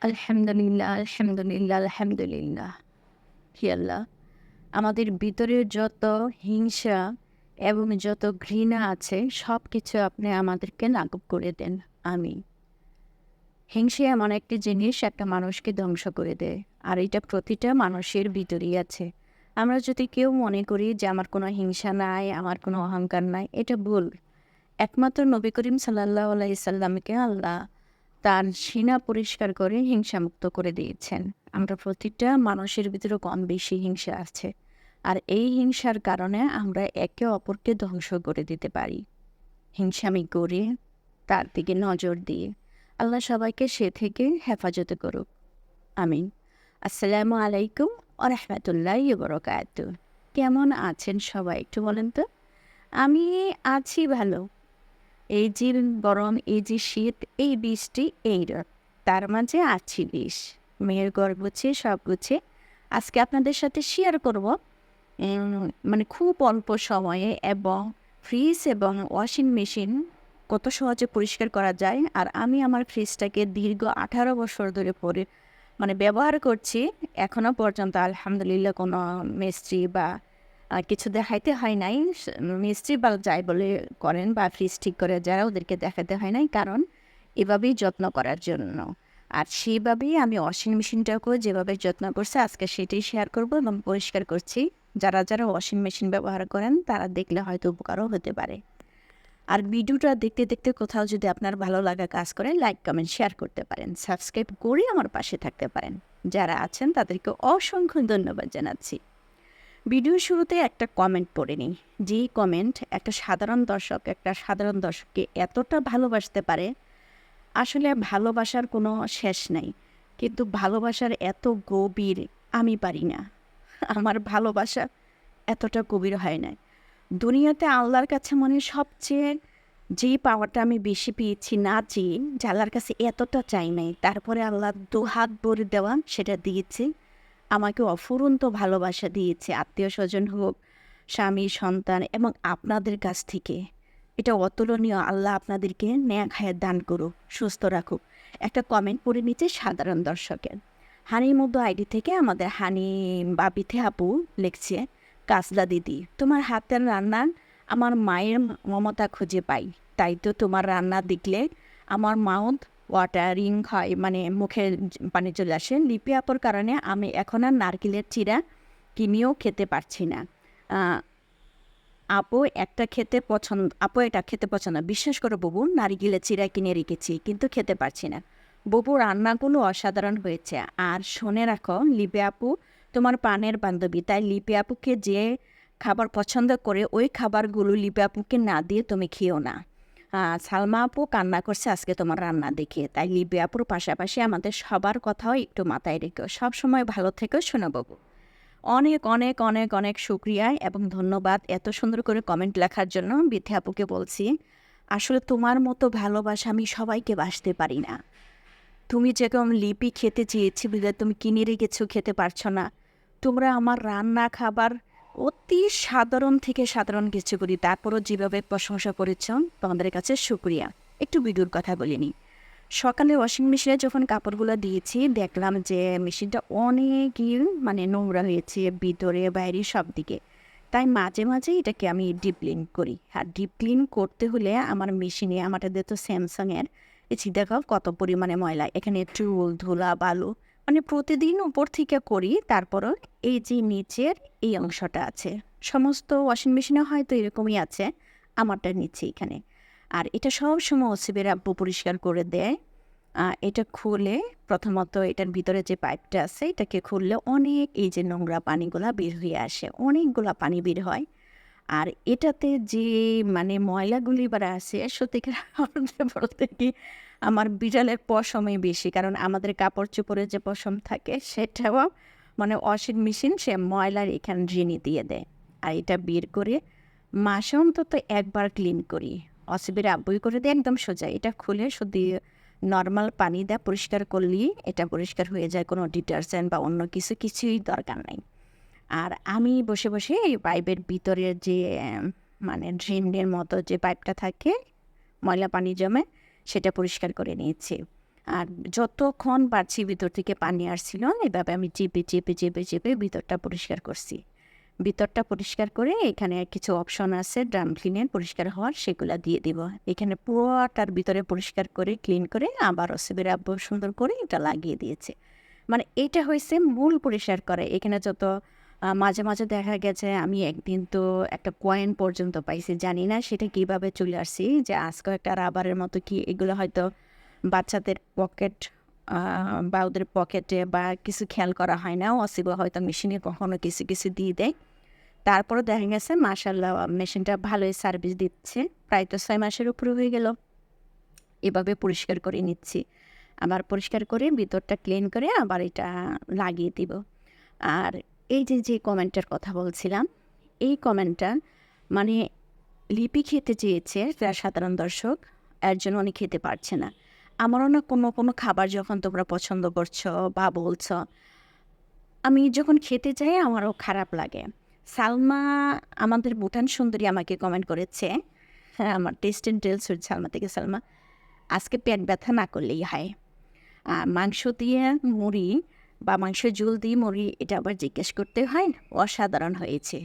আলহামদুলিল্লাহ, আলহামদুলিল্লাহ, আলহামদুলিল্লাহ। আল্লাহ! আমাদের ভিতরে যত হিংসা এবং যত ঘৃণা আছে সবকিছু আপনি আমাদেরকে নাকব করে দেন। আমি হিংসা এমন একটি জিনিস একটা মানুষকে ধ্বংস করে দেয়। আর এটা প্রতিটা মানুষের ভিতরেই আছে। আমরা যদি কেউ মনে করি যে আমার কোনো হিংসা নাই, আমার কোনো অহংকার নাই, এটা ভুল। একমাত্র নবী করিম সাল্লাল্লাহু আলাইহি সাল্লামকে আল্লাহ তার সিনা পরিষ্কার করে হিংসামুক্ত করে দিয়েছেন। আমরা প্রতিটা মানুষের ভিতরে কম বেশি হিংসা আছে। আর এই হিংসার কারণে আমরা একে অপরকে ধ্বংস করে দিতে পারি। হিংসামি করে তার দিকে নজর দিয়ে আল্লাহ সবাইকে সে থেকে হেফাজতে করুক। আমিন। আসসালামু আলাইকুম ওয়া রাহমাতুল্লাহি ওয়া বারাকাতুহু। কেমন আছেন সবাই একটু বলেন তো? আমি আছি ভালো। এই যে গরম, এই যে শীত, এই বৃষ্টি, এই। তার মাঝে আছি বিষ মেয়ের ঘর গুছিয়ে সব গুছিয়ে আজকে আপনাদের সাথে শেয়ার করব মানে খুব অল্প সময়ে এবং ফ্রিজ এবং ওয়াশিং মেশিন কত সহজে পরিষ্কার করা যায়। আর আমি আমার ফ্রিজটাকে দীর্ঘ ১৮ বছর ধরে পরে মানে ব্যবহার করছি। এখনও পর্যন্ত আলহামদুলিল্লাহ কোনো মিস্ত্রি বা কিছু দেখাইতে হয় নাই। মিস্ত্রি বা যাই বলে করেন বা ফ্রিজ ঠিক করে যারা ওদেরকে দেখাতে হয় নাই। কারণ এভাবেই যত্ন করার জন্য। আর সেইভাবেই আমি ওয়াশিং মেশিনটাকেও যেভাবে যত্ন করছে আজকে সেটাই শেয়ার করব এবং পরিষ্কার করছি। যারা, যারা ওয়াশিং মেশিন ব্যবহার করেন তারা দেখলে হয়তো উপকারও হতে পারে। আর ভিডিওটা দেখতে, দেখতে কোথাও যদি আপনার ভালো লাগা কাজ করে লাইক, কমেন্ট, শেয়ার করতে পারেন। সাবস্ক্রাইব করে আমার পাশে থাকতে পারেন। যারা আছেন তাদেরকে অসংখ্য ধন্যবাদ জানাচ্ছি। ভিডিওর শুরুতে একটা কমেন্ট পড়ে নিই। যেই কমেন্ট একটা সাধারণ দর্শক একটা সাধারণ দর্শককে এতটা ভালোবাসতে পারে, আসলে ভালোবাসার কোনো শেষ নাই। কিন্তু ভালোবাসার এত গভীর আমি পারি না। আমার ভালোবাসা এতটা গভীর হয় নাই। দুনিয়াতে আল্লাহর কাছে মনে সবচেয়ে যেই পাওয়ারটা আমি বেশি পেয়েছি না চেয়ে যে আল্লাহর কাছে এতটা চাই নাই। তারপরে আল্লাহ দু হাত ভরে দেওয়া সেটা দিয়েছে। আমাকে অফুরন্ত ভালোবাসা দিয়েছে আত্মীয় স্বজন হোক, স্বামী, সন্তান এবং আপনাদের কাছ থেকে। এটা অতুলনীয়। আল্লাহ আপনাদেরকে নেক হায়াত দান করুক, সুস্থ রাখুক। একটা কমেন্ট পড়ে নিচে সাধারণ দর্শকের। হানির মধ্যে আইডি থেকে আমাদের হানি বাবিথে আপু লিখছে, কাজলা দিদি তোমার হাতের রান্না আমার মায়ের মমতা খুঁজে পাই। তাই তো তোমার রান্না দেখলে আমার মাউথ ওয়াটারিং হয় মানে মুখে পানি চলে আসে। লিপি আপুর কারণে আমি এখন আর নারকেলের চিরা কিনেও খেতে পারছি না। আপু একটা খেতে পছন্দ, আপু এটা খেতে পছন্দ, বিশ্বাস করে বুবু, নারকেলের চিড়া কিনে রেখেছি, কিন্তু খেতে পারছি না। বুবু, রান্নাগুলো অসাধারণ হয়েছে। আর শুনে রাখো, লিপি আপু তোমার পানের বান্ধবী। তাই লিপি আপুকে যে খাবার পছন্দ করে, ওই খাবারগুলো লিপি আপুকে না দিয়ে তুমি খেও না। সালমা আপু কান্না করছে আজকে তোমার রান্না দেখে। তাই লিপি আপুর পাশাপাশি আমাদের সবার কথাও একটু মাথায় রেখো। সবসময় ভালো থেকো সোনা বাবু। অনেক, অনেক, অনেক, অনেক শুকরিয়া এবং ধন্যবাদ এত সুন্দর করে কমেন্ট লেখার জন্য। বিথি আপুকে বলছি, আসলে তোমার মতো ভালোবাসা আমি সবাইকে বাসতে পারি না। তুমি যেরকম লিপি খেতে চেয়েছি বিধায় তুমি কিনে রেখেছো খেতে পারছ না। তোমরা আমার রান্না খাবার অতি সাধারণ থেকে সাধারণ কিছু করি। তারপরও যেভাবে প্রশংসা করেছ তোমাদের কাছে শুকরিয়া। একটু ভিডিওর কথা বলিনি সকালে ওয়াশিং মেশিনে যখন কাপড়গুলো দিয়েছি দেখলাম যে মেশিনটা অনেকই মানে নোংরা হয়েছে ভিতরে বাইরে সব দিকে। তাই মাঝে, মাঝে এটাকে আমি ডিপ ক্লিন করি। আর ডিপ ক্লিন করতে হলে আমার মেশিনে আমাদের তো স্যামসাংয়ের এই যে দেখো কত পরিমাণে ময়লা। এখানে চুল, ধুলা, বালু মানে প্রতিদিন উপর থেকে করি, তারপরও এই যে নিচের এই অংশটা আছে। সমস্ত ওয়াশিং মেশিনে হয়তো এরকমই আছে। আমারটা নিচে এখানে। আর এটা সবসময় ওসিবের আব্বু পরিষ্কার করে দেয়। এটা খুলে প্রথমত এটার ভিতরে যে পাইপটা আছে, এটাকে খুললে অনেক এই যে নোংরা পানিগুলা বের হয়ে আসে। অনেকগুলা পানি বের হয়। আর এটাতে যে মানে ময়লাগুলি এবার আসে, সত্যিকার বলতে কি আমার বিড়ালের পশমই বেশি। কারণ আমাদের কাপড়-চোপড়ে যে পশম থাকে সেটাও মানে ওয়াশিং মেশিন সে ময়লার এখানে ঋণী দিয়ে দেয়। আর এটা বের করে মাসে অন্তত একবার ক্লিন করি। অসিবের আব্বুই করে দেয় একদম সোজা। এটা খুলে শুধু নর্মাল পানি দিয়ে পরিষ্কার করলেই এটা পরিষ্কার হয়ে যায়। কোনো ডিটারজেন্ট বা অন্য কিছু কিছুই দরকার নাই। আর আমি বসে, বসে এই পাইপের ভিতরের যে মানে ড্রেনের মতো যে পাইপটা থাকে ময়লা পানি জমে সেটা পরিষ্কার করে নিয়েছি। আর যতক্ষণ পারছি ভিতর থেকে পানি আসছিল, এভাবে আমি চেপে চেপে চেপে চেপে ভিতরটা পরিষ্কার করছি। ভিতরটা পরিষ্কার করে এখানে কিছু অপশন আছে, ড্রাম ক্লিনের পরিষ্কার হওয়ার, সেগুলো দিয়ে দিব। এখানে পুরোটার ভিতরে পরিষ্কার করে, ক্লিন করে আবার অসিবের আব্বু সুন্দর করে এটা লাগিয়ে দিয়েছে। মানে এটা হয়েছে মূল পরিষ্কার করে। এখানে যত মাঝে মাঝে দেখা গেছে আমি একদিন তো একটা কয়েন পর্যন্ত পাইছি, জানি না সেটা কীভাবে চলে আসছি, যে আজকে একটা রাবারের মতো কি, এগুলো হয়তো বাচ্চাদের পকেট বা ওদের পকেটে বা কিছু খেয়াল করা হয় না, অসিব হয়তো মেশিনে কখনো কিছু কিছু দিয়ে দেয়। তারপরে দেখা গেছে মাসাল্লাহ মেশিনটা ভালোই সার্ভিস দিচ্ছে, প্রায় তো ছয় মাসের উপরে হয়ে গেল। এভাবে পরিষ্কার করে নিচ্ছি। আবার পরিষ্কার করে ভিতরটা ক্লিন করে আবার এটা লাগিয়ে দিব। আর এই যে যে কমেন্টের কথা বলছিলাম, এই কমেন্টটা মানে লিপি খেতে চেয়েছে সাধারণ দর্শক, এর জন্য উনি খেতে পারছে না। আমারও না কোনো কোনো খাবার যখন তোমরা পছন্দ করছ বা বলছো, আমি যখন খেতে যাই আমারও খারাপ লাগে। সালমা আমাদের ভুটান সুন্দরী আমাকে কমেন্ট করেছে হ্যাঁ আমার টেস্ট অ্যান্ড টেলস সালমা থেকে, সালমা, আজকে পেট ব্যথা না করলেই হয়। মাংস দিয়ে মুড়ি বা মাংস ঝুল দিয়ে মুড়ি, এটা আবার জিজ্ঞেস করতে হয়, অসাধারণ হয়েছে।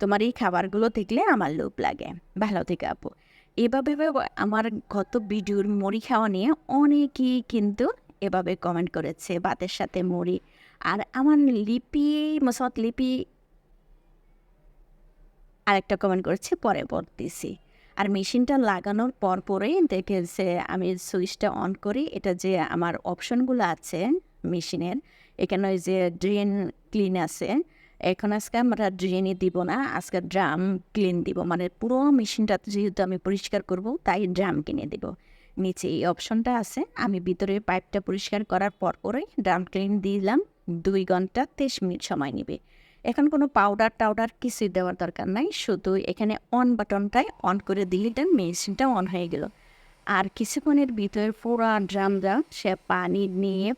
তোমার এই খাবারগুলো দেখলে আমার লোভ লাগে। ভালো থেকে আপু। এভাবে আমার গত ভিডিওর মুড়ি খাওয়া নিয়ে অনেকেই কিন্তু এভাবে কমেন্ট করেছে, ভাতের সাথে মুড়ি। আর আমার লিপি মসত লিপি আরেকটা কমেন্ট করেছে, পরে পড়তেছি আর মেশিনটা লাগানোর পর পরেই দেখেছে, আমি সুইচটা অন করি। এটা যে আমার অপশনগুলো আছে মেশিনের এখানে ওই যে ড্রেন ক্লিন আছে, এখন আজকে আমরা ড্রেনই দিব না, আজকে ড্রাম ক্লিন দিব। মানে পুরো মেশিনটা যেহেতু আমি পরিষ্কার করব, তাই ড্রাম কিনে দিব। নিচে এই অপশনটা আছে, আমি ভিতরে পাইপটা পরিষ্কার করার পর পরেই ড্রাম ক্লিন দিলাম, দুই ঘণ্টা তেইশ মিনিট সময় নেবে। এখন কোনো পাউডার টাউডার কিছুই দেওয়ার দরকার নাই, শুধু এখানে অন বাটনটাই অন করে দিলে মেশিনটা অন হয়ে গেল। আর কিছুক্ষণের ভিতরে পুরো ড্রামটা সে পানি নিয়ে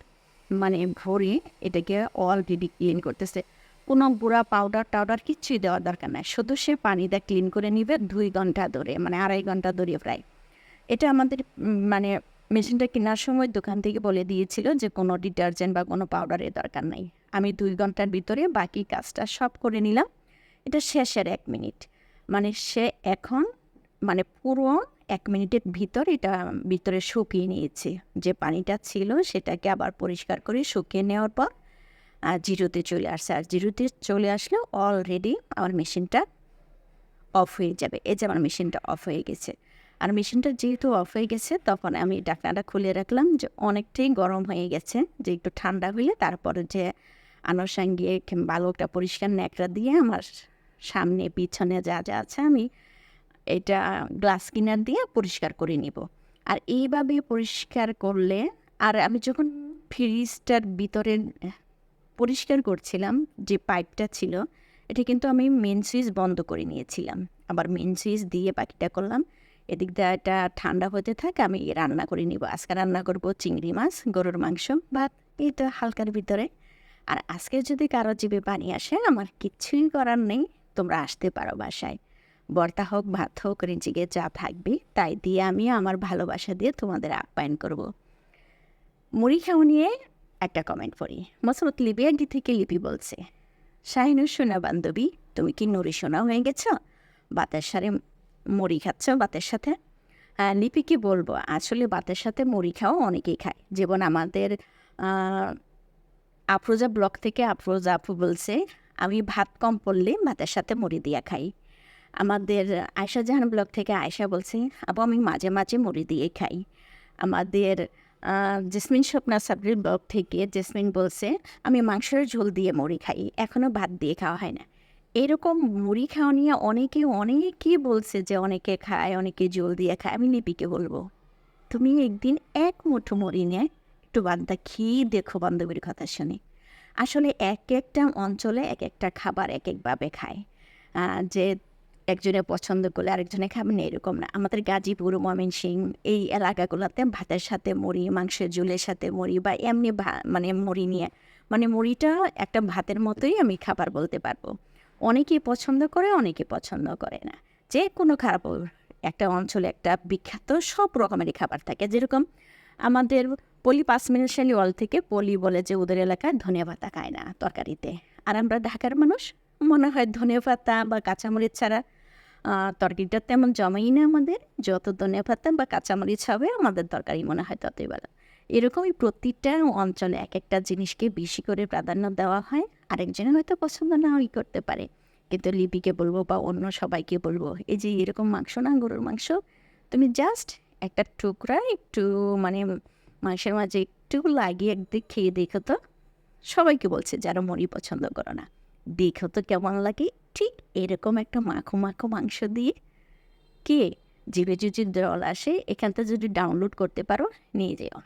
মানে ভরে এটাকে অলরেডি ক্লিন করতেছে। কোনো গুঁড়া পাউডার টাউডার কিচ্ছুই দেওয়ার দরকার নাই। শুধু সে পানিটা ক্লিন করে নিবে দুই ঘণ্টা ধরে মানে আড়াই ঘণ্টা ধরে প্রায়। এটা আমাদের মানে মেশিনটা কেনার সময় দোকান থেকে বলে দিয়েছিল যে কোনো ডিটারজেন্ট বা কোনো পাউডারের দরকার নাই। আমি দুই ঘণ্টার ভিতরে বাকি কাজটা সব করে নিলাম। এটা শেষের এক মিনিট। মানে সে এখন মানে পুরো এক মিনিটের ভিতর এটা ভিতরে শুকিয়ে নিয়েছে। যে পানিটা ছিল সেটাকে আবার পরিষ্কার করে শুকিয়ে নেওয়ার পর আর জিরোতে চলে আসছে। আর জিরোতে চলে আসলেও অলরেডি আমার মেশিনটা অফ হয়ে যাবে। এই যে আমার মেশিনটা অফ হয়ে গেছে। আর মেশিনটা যেহেতু অফ হয়ে গেছে, তখন আমি ঢাকনাটা খুলে রাখলাম যে অনেকটাই গরম হয়ে গেছে, যে একটু ঠান্ডা হইলে তারপরে যে আনুষঙ্গিক বালকটা পরিষ্কার ন্যাকড়া দিয়ে আমার সামনে, পিছনে যা যা আছে আমি এটা গ্লাস কিনার দিয়ে পরিষ্কার করে নিব। আর এইভাবে পরিষ্কার করলে, আর আমি যখন ফ্রিজটার ভিতরে পরিষ্কার করছিলাম যে পাইপটা ছিল, এটা কিন্তু আমি মেন সুইচ বন্ধ করে নিয়েছিলাম। আবার মেন সুইচ দিয়ে বাকিটা করলাম। এদিক দিয়ে এটা ঠান্ডা হতে থাকে, আমি রান্না করে নিব। আজকে রান্না করব চিংড়ি মাছ, গরুর মাংস, ভাত এটা হালকার ভিতরে। আর আজকে যদি কারও জীবে পানি আসে, আমার কিচ্ছুই করার নেই, তোমরা আসতে পারো বাসায়। বর্তা হোক ভাত হোক রিজিকে যা থাকবে তাই দিয়ে আমি আমার ভালোবাসা দিয়ে তোমাদের আপ্যায়ন করব। মুড়ি খাও নিয়ে একটা কমেন্ট পড়ি। মসরত লিবিয়াডি থেকে লিপি বলছে শাহিনু সোনা বান্ধবী তুমি কি নুরি সোনা হয়ে গেছো? বাতের সারে মুড়ি খাচ্ছ বাতের সাথে? আহ, লিপিকে বলব? আসলে বাতের সাথে মুড়ি খাও অনেকেই খায়। যেমন আমাদের আফরোজা ব্লক থেকে আফরোজা আপু বলছে আমি ভাত কম পড়লে ভাতের সাথে মুড়ি দিয়ে খাই। আমাদের আয়শা জাহান ব্লক থেকে আয়শা বলছি আপু আমি মাঝে মাঝে মুড়ি দিয়ে খাই। আমাদের জেসমিন স্বপ্না সাবরির ব্লক থেকে জেসমিন বলছে, আমি মাংসের ঝোল দিয়ে মুড়ি খাই এখনও ভাত দিয়ে খাওয়া হয় না। এরকম মুড়ি খাওয়া নিয়ে অনেকে অনেকেই বলছে যে অনেকে খায়, অনেকে জল দিয়ে খায়। আমি লিপিকে বলব, তুমি একদিন এক মুঠো মুড়ি নিয়ে একটু বান্দা খেয়ে দেখো বান্ধবীর কথা শুনে। আসলে এক একটা অঞ্চলে এক একটা খাবার এক একভাবে খায়। যে একজনে পছন্দ করলে আরেকজনে খাবে না, এরকম না। আমাদের গাজীপুর ময়মনসিং এই এলাকাগুলোতে ভাতের সাথে মুড়ি, মাংসের ঝুলের সাথে মুড়ি বা এমনি মানে মুড়ি নিয়ে মানে মুড়িটা একটা ভাতের মতোই আমি খাবার বলতে পারব। অনেকেই পছন্দ করে, অনেকে পছন্দ করে না। যে কোনো খাবার একটা অঞ্চলে একটা বিখ্যাত সব রকমেরই খাবার থাকে। যেরকম আমাদের পলি পাঁচ মিনিশালি ওয়াল থেকে পলি বলে যে ওদের এলাকায় ধনিয়া পাতা খায় না তরকারিতে। আর আমরা ঢাকার মানুষ, মনে হয় ধনিয়া পাতা বা কাঁচামরিচ ছাড়া তরকারিটা তেমন জমেই না আমাদের। যত ধনে পাতা বা কাঁচামরিচ হবে, আমাদের তরকারি মনে হয় ততই ভালো। এরকমই প্রতিটা অঞ্চলে এক একটা জিনিসকে বেশি করে প্রাধান্য দেওয়া হয়। আরেকজনের হয়তো পছন্দ না ওই করতে পারে। কিন্তু লিপিকে বলব বা অন্য সবাইকে বলব, এই যে এরকম মাংস না, গরুর মাংস, তুমি জাস্ট একটা টুকরা একটু মানে মাংসের মাঝে একটু লাগিয়ে একদিক খেয়ে দেখো তো। সবাইকে বলছে, যারা মরি পছন্দ করো না। দেখো তো কেমন লাগে। ঠিক এরকম একটা মাখো মাখো মাংস দিয়ে কে জিভে যদি জল আসে এখানটা যদি ডাউনলোড করতে পারো, নিয়ে যেও।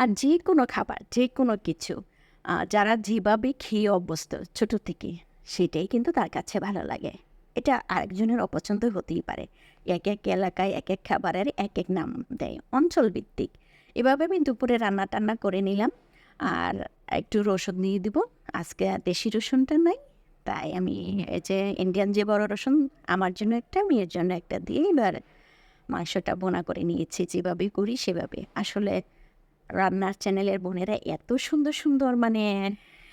আর যে কোনো খাবার, যে কোনো কিছু যারা যেভাবে খেয়ে অভ্যস্ত ছোট থেকে, সেটাই কিন্তু তার কাছে ভালো লাগে। এটা আরেকজনের অপছন্দ হতেই পারে। এক এক এলাকায় এক এক খাবারের এক এক নাম দেয় অঞ্চল ভিত্তিক এভাবে আমি দুপুরে রান্না টান্না করে নিলাম। আর একটু রসুন দিয়ে দিব। আজকে দেশি রসুনটা নাই। তাই আমি এই যে ইন্ডিয়ান যে বড় রসুন, আমার জন্য একটা, মেয়ের জন্য একটা দিয়ে এবার মাংসটা বোনা করে নিয়েছি। যেভাবে করি সেভাবে। আসলে রান্নার চ্যানেলের বোনেরা এত সুন্দর সুন্দর মানে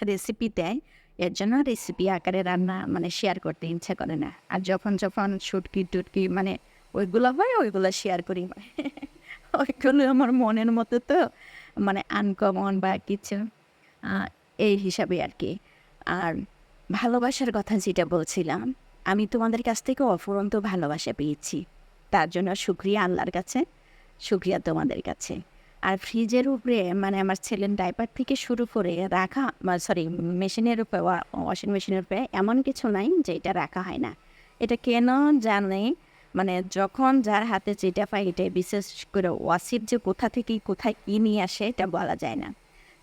রেসিপি দেয়, এর জন্য রেসিপি আকারে রান্না মানে শেয়ার করতে ইচ্ছা করে না। আর যখন যখন শুটকি, টুটকি মানে ওইগুলো হয়, ওইগুলো শেয়ার করি। ওইগুলো আমার মনের মতো তো মানে আনকমন বা কিছু এই হিসাবে আর কি। আর ভালোবাসার কথা যেটা বলছিলাম, আমি তোমাদের কাছ থেকে অফুরন্ত ভালোবাসা পেয়েছি। তার জন্য শুক্রিয়া আল্লাহর কাছে, শুক্রিয়া তোমাদের কাছে। আর ফ্রিজের উপরে মানে আমার ছেলের ডাইপার থেকে শুরু করে রাখা সরি মেশিনের উপরে ওয়াশিং মেশিনের উপরে এমন কিছু নাই যে এটা রাখা হয় না। এটা কেন জানে? মানে যখন যার হাতে যেটা পাই এটা বিশেষ করে ওয়াসির যে কোথা থেকে কোথায় কী নিয়ে আসে, এটা বলা যায় না।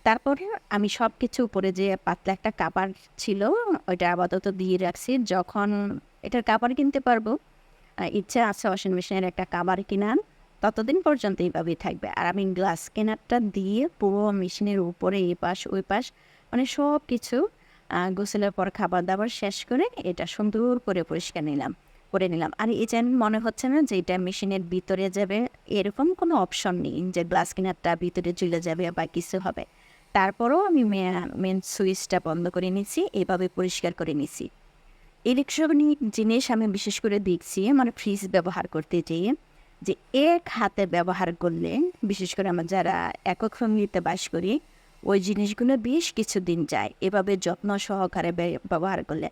তারপরে আমি সব কিছু উপরে যে পাতলা একটা কাপড় ছিল, ওইটা আপাতত দিয়ে রাখছি। যখন এটার কাপড় কিনতে পারব ইচ্ছা আছে ওয়াশিং মেশিনের একটা কাবার কেনার, ততদিন পর্যন্ত এইভাবেই থাকবে। আর আমি গ্লাস কেনারটা দিয়ে পুরো মেশিনের উপরে এই পাশ, ওই পাশ মানে সব কিছু গোসলের পর খাবার দাবার শেষ করে এটা সুন্দর করে পরিষ্কার নিলাম, করে নিলাম। আর এই যেন মনে হচ্ছে না যে এটা মেশিনের ভিতরে যাবে, এরকম কোনো অপশন নেই যে গ্লাস কেনারটা ভিতরে চলে যাবে বা কিছু হবে। তারপরেও আমি মেন সুইচটা বন্ধ করে নিচ্ছি এভাবে পরিষ্কার করে নিচ্ছি ইলেকট্রনিক জিনিস আমি বিশেষ করে দেখছি মানে ফ্রিজ ব্যবহার করতে যেয়ে, যে এক হাতে ব্যবহার করলে, বিশেষ করে আমরা যারা একক ফ্যামিলিতে বাস করি, ওই জিনিসগুলো বেশ কিছুদিন যায়। এভাবে যত্ন সহকারে ব্যবহার করলে,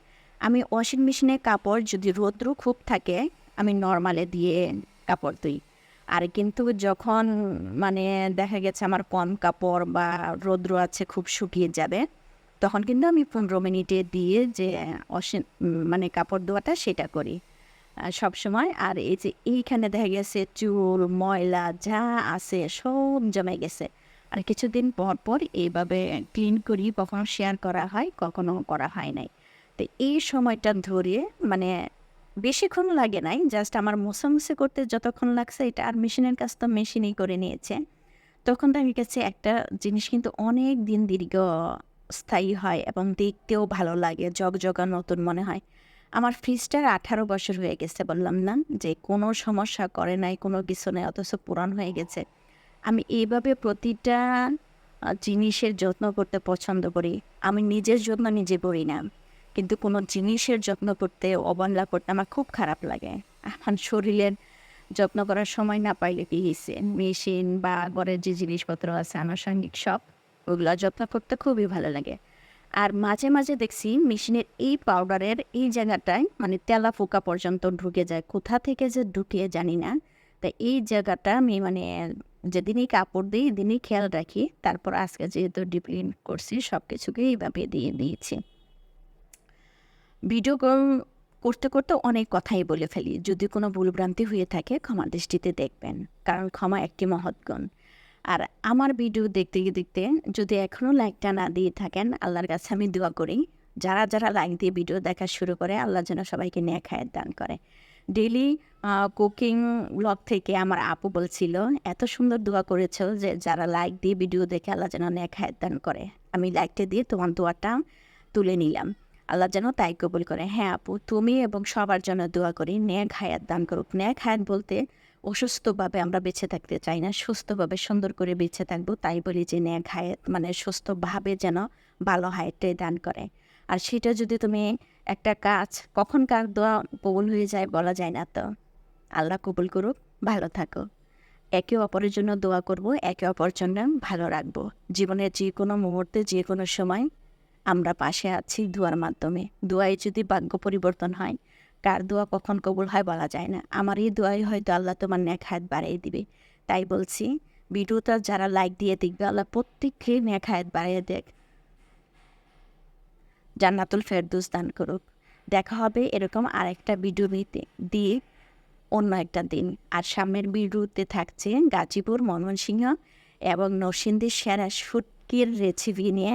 আমি ওয়াশিং মেশিনে কাপড় যদি রৌদ্র খুব থাকে, আমি নর্মালে দিয়ে কাপড় ধুই। আর কিন্তু যখন মানে দেখা গেছে আমার কম কাপড় বা রৌদ্র আছে খুব শুকিয়ে যাবে, তখন কিন্তু আমি পনেরো মিনিটে দিয়ে যে অসীম মানে কাপড় ধোয়াটা সেটা করি সব সময় আর এই যে এইখানে দেখা গেছে চুল, ময়লা যা আছে সব জমে গেছে। আর কিছুদিন পর পর এইভাবে ক্লিন করি, কখনো শেয়ার করা হয়, কখনো করা হয় নাই। তো এই সময়টা ধরে মানে বেশিক্ষণ লাগে নাই জাস্ট আমার মোছামুছি করতে যতক্ষণ লাগছে এটা আর মেশিনের কাজ তো মেশিনেই করে নিয়েছে। তখন দেখা কাছে একটা জিনিস কিন্তু অনেক দিন দীর্ঘ স্থায়ী হয় এবং দেখতেও ভালো লাগে জগজগা নতুন মনে হয়। আমার ফ্রিজটার আঠারো বছর হয়ে গেছে বললাম না, যে কোনো সমস্যা করে নাই, কোনো কিছু নেই, অথচ পুরান হয়ে গেছে। আমি এইভাবে প্রতিটা জিনিসের যত্ন করতে পছন্দ করি। আমি নিজের যত্ন নিজে করি না। কিন্তু কোনো জিনিসের যত্ন করতে অবহেলা করতে আমার খুব খারাপ লাগে। আমার শরীরের যত্ন করার সময় না পাইলে কি হয়েছে মেশিন বা ঘরের যে জিনিসপত্র আছে, আনুষঙ্গিক সব, ওগুলো যত্ন করতে খুবই ভালো লাগে। আর মাঝে মাঝে দেখছি মেশিনের এই পাউডারের এই জায়গাটায় মানে তেলা ফোকা পর্যন্ত ঢুকে যায়। কোথা থেকে যে ঢুকিয়ে জানি না। তা এই জায়গাটা আমি মানে যেদিনই কাপড় দিই দিনই খেয়াল রাখি। তারপর আজকে যেহেতু ডিপ্লিন করছি সব কিছুকে এইভাবে দিয়ে দিয়েছি। ভিডিও করতে করতে অনেক কথাই বলে ফেলি। যদি কোনো ভুলভ্রান্তি হয়ে থাকে, ক্ষমা দৃষ্টিতে দেখবেন, কারণ ক্ষমা একটি মহৎ গুণ। আর আমার ভিডিও দেখতে দেখতে যদি এখনও লাইকটা না দিয়ে থাকেন, আল্লাহর কাছে আমি দোয়া করি, যারা যারা লাইক দিয়ে ভিডিও দেখা শুরু করে, আল্লাহ যেন সবাইকে নেক হায়াত দান করে। ডেলি কুকিং ব্লগ থেকে আমার আপু বলছিল, এত সুন্দর দোয়া করেছ যে যারা লাইক দিয়ে ভিডিও দেখে আল্লাহ যেন নেক হায়াত দান করে। আমি লাইকটা দিয়ে তোমার দোয়াটা তুলে নিলাম। আল্লাহ যেন তাই কবুল করে। হ্যাঁ আপু, তুমি এবং সবার জন্য দোয়া করি ন্যাক হায়াত দান করুক। ন্যাক হায়াত বলতে অসুস্থভাবে আমরা বেঁচে থাকতে চাই না, সুস্থভাবে সুন্দর করে বেঁচে থাকব, তাই বলি যে ন্যাক হায়াত মানে সুস্থভাবে যেন ভালো হায়াতটাই দান করে। আর সেটা যদি তুমি একটা কাজ, কখন কার দোয়া কবুল হয়ে যায় বলা যায় না তো। আল্লাহ কবুল করুক, ভালো থাকো একে অপরের জন্য দোয়া করব, একে অপরের জন্য ভালো রাখব। জীবনের যে কোনো মুহূর্তে, যে কোনো সময় আমরা পাশে আছি দোয়ার মাধ্যমে। দোয়ায় যদি ভাগ্য পরিবর্তন হয়, কার দোয়া কখন কবুল হয় বলা যায় না। আমার এই দোয়াই হয়তো আল্লাহ তোমার ন্যাক হায়াত বাড়িয়ে দিবে। তাই বলছি, ভিডিওটা যারা লাইক দিয়ে দেখবে, আল্লাহ প্রত্যেককে ন্যাক হায়াত বাড়িয়ে দেখ জান্নাতুল ফেরদৌস দান করুক। দেখা হবে এরকম আরেকটা ভিডিও দিতে দিয়ে অন্য একটা দিন। আর সামনের ভিডিওতে থাকছে গাজীপুর, ময়মনসিংহ এবং নরসিংদীর সেরা শুটকির রেসিপি নিয়ে